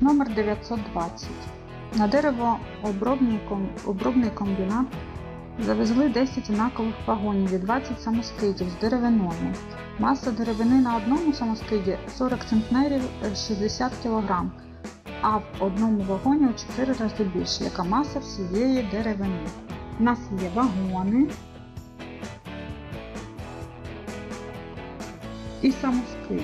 Номер 920. На ком- обробний комбінат завезли 10 однакових вагонів і 20 самоскидів з деревиною. Маса деревини на одному самоскиді 40 центнерів е, 60 кг, а в одному вагоні у 4 рази більше, яка маса всієї деревини. У нас є вагони і самоскиди.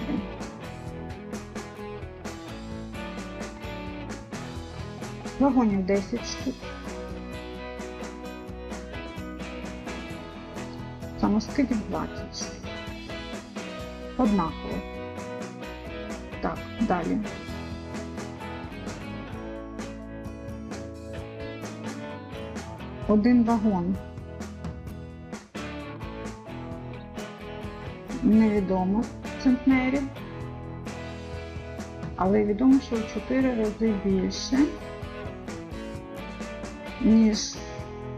Вагонів 10 штук. Самоскидів 20 штук. Однаково. Так, далі. Один вагон. Невідомо центнерів. Але відомо, що в 4 рази більше, ніж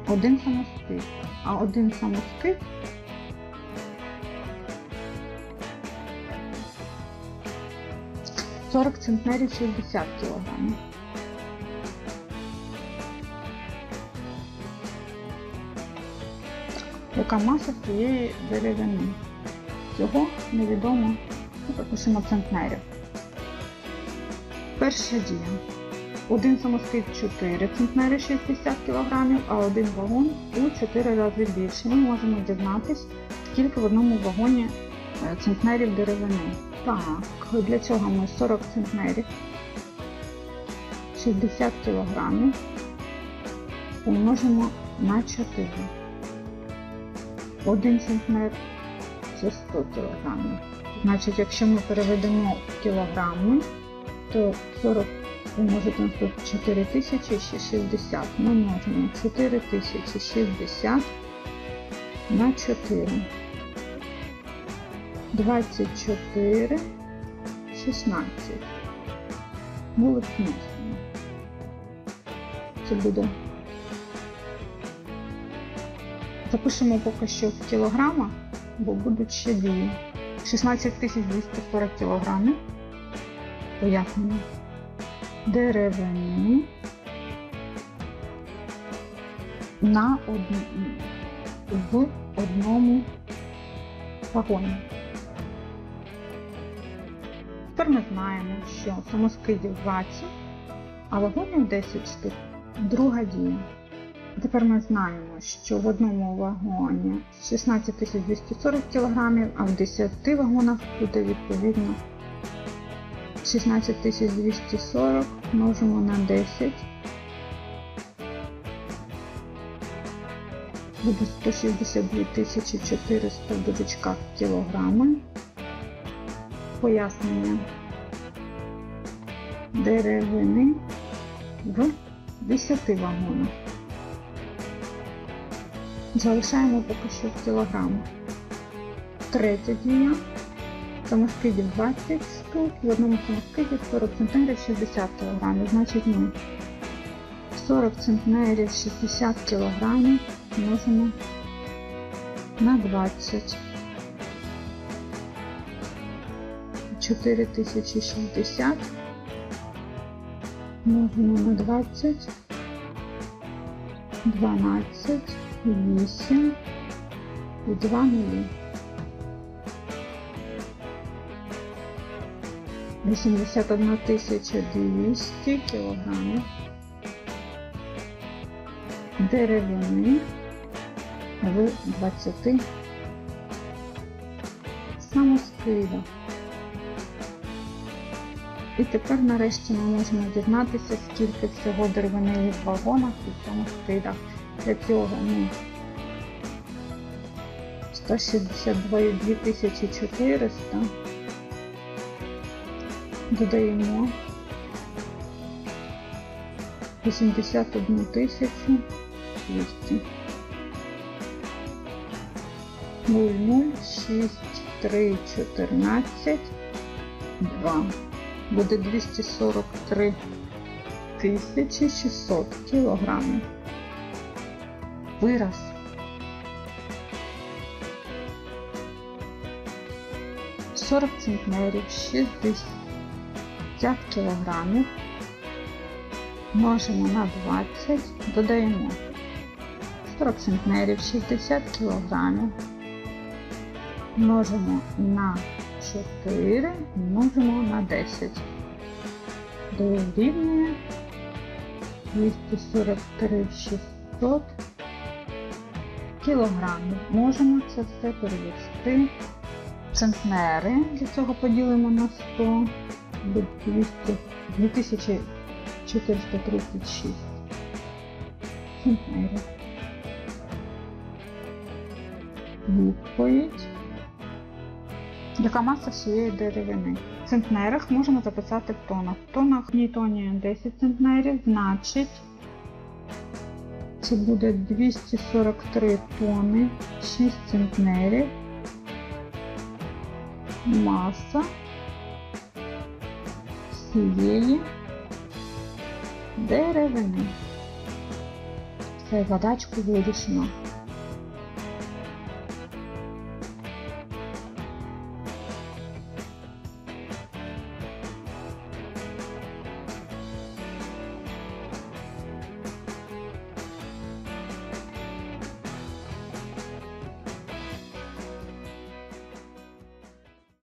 один самоскид. А один самоскид – 40 центнерів 60 кілограмів. Яка маса цієї деревини? Цього невідомо, пропишемо центнерів. Перша дія. Один самоскид 4 центнери 60 кг, а один вагон у 4 рази більше. Ми можемо дізнатись, скільки в одному вагоні е, центнерів деревини. Так, для цього ми 40 центнерів 60 кг помножимо на 4. 1 центнер це 100 кг. Значить, якщо ми переведемо в кілограми, то 40 умножити на 100 4060. Ми множимо 4060 на 4. 24, 16. Вулик вносимо. Це буде. Запишемо поки що в кілограмах, бо будуть ще дії. 16240 кілограмів. Пояснення деревини на одну, в одному вагоні. Тепер ми знаємо, що самоскидів 20, а вагонів 10 штук. Друга дія. Тепер ми знаємо, що в одному вагоні 16240 кг, а в 10 вагонах буде відповідно 16240 множимо на 10. Буде 162 400 в дужечках кілограми. Пояснення деревини в 10 вагонах. Залишаємо поки що в кілограмах. Третя дія. Самоскидів 20 штук, в одному самоскиді 40 центнерів 60 кг. Значить ми 40 центнерів 60 кг множимо на 20. 4060 множимо на 20. 12, 8 і 2 нулі. 81 200 кілограмів деревини в 20 самоскидах. І тепер нарешті ми можемо дізнатися, скільки всього деревини в вагонах і самоскидах. Для цього ми 162 400 додаємо 81 тисячу 200. 0, 0, 6, 3, 14, 2. Буде 243 тисячі 600 кілограмів. Вираз. Сорок центнерів, 60 60 кг. Множимо на 20, додаємо 40 центнерів, 60 кг. Множимо на 4, множимо на 10. Дорівнює 243 600 кілограмів. Можемо це все перевести центнери. Для цього поділимо на 100 буде 200, 2436 центнерів. Відповідь. Яка маса всієї деревини? В центнерах можемо записати в тонах. В тонах Ньютонія 10 центнерів, значить це буде 243 тони, 6 центнерів. Маса всієї деревини. Все, задачку вирішено.